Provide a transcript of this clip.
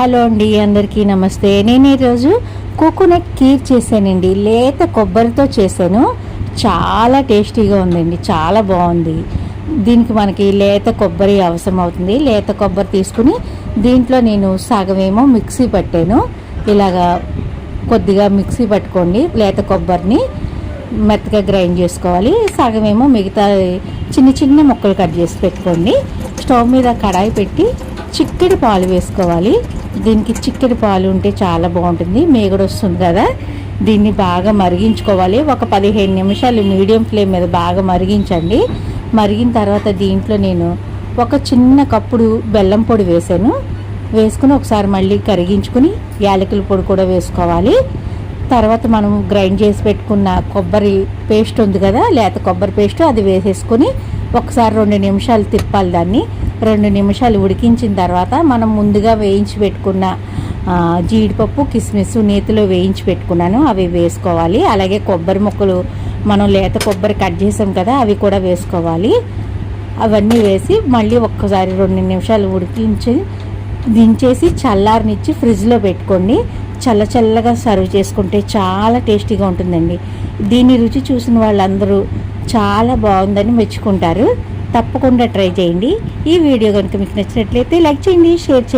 Hello అండి అందరికీ నమస్తే. నేను ఈరోజు కోకోనట్ కీర్ చేశానండి. లేత కొబ్బరితో చేశాను. చాలా టేస్టీగా ఉందండి. చాలా బాగుంది. దీనికి మనకి లేత కొబ్బరి అవసరం అవుతుంది. లేత కొబ్బరి తీసుకుని దీంట్లో నేను సగమేమో మిక్సీ పట్టాను. ఇలాగా కొద్దిగా మిక్సీ పట్టుకోండి. లేత కొబ్బరిని మెత్తగా గ్రైండ్ చేసుకోవాలి. సగమేమో మిగతా చిన్న చిన్న ముక్కలు కట్ చేసి పెట్టుకోండి. స్టవ్ మీద కడాయి పెట్టి చిక్కటి పాలు వేసుకోవాలి. దీనికి చిక్కడి పాలు ఉంటే చాలా బాగుంటుంది. మేగడ వస్తుంది కదా. దీన్ని బాగా మరిగించుకోవాలి. ఒక పదిహేను నిమిషాలు మీడియం ఫ్లేమ్ మీద బాగా మరిగించండి. మరిగిన తర్వాత దీంట్లో నేను ఒక చిన్న కప్పుడు బెల్లం పొడి వేసాను. వేసుకుని ఒకసారి మళ్ళీ కరిగించుకుని యాలకుల పొడి కూడా వేసుకోవాలి. తర్వాత మనం గ్రైండ్ చేసి పెట్టుకున్న కొబ్బరి పేస్ట్ ఉంది కదా లేత కొబ్బరి పేస్ట్ అది వేసేసుకొని ఒకసారి రెండు నిమిషాలు తిప్పాలి దాన్ని. రెండు నిమిషాలు ఉడికించిన తర్వాత మనం ముందుగా వేయించి పెట్టుకున్న జీడిపప్పు కిస్మిస్ నేతిలో వేయించి పెట్టుకున్నాను. అవి వేసుకోవాలి. అలాగే కొబ్బరి ముక్కలు మనం లేత కొబ్బరి కట్ చేసాం కదా అవి కూడా వేసుకోవాలి. అవన్నీ వేసి మళ్ళీ ఒక్కసారి రెండు నిమిషాలు ఉడికించి దించేసి చల్లారనిచ్చి ఫ్రిడ్జ్లో పెట్టుకోండి. చల్ల చల్లగా సర్వ్ చేసుకుంటే చాలా టేస్టీగా ఉంటుందండి. దీని రుచి చూసిన వాళ్ళందరూ చాలా బాగుందని మెచ్చుకుంటారు. తప్పకుండా ట్రై చేయండి. ఈ వీడియో కనుక మీకు నచ్చినట్లయితే లైక్ చేయండి షేర్ చేయండి.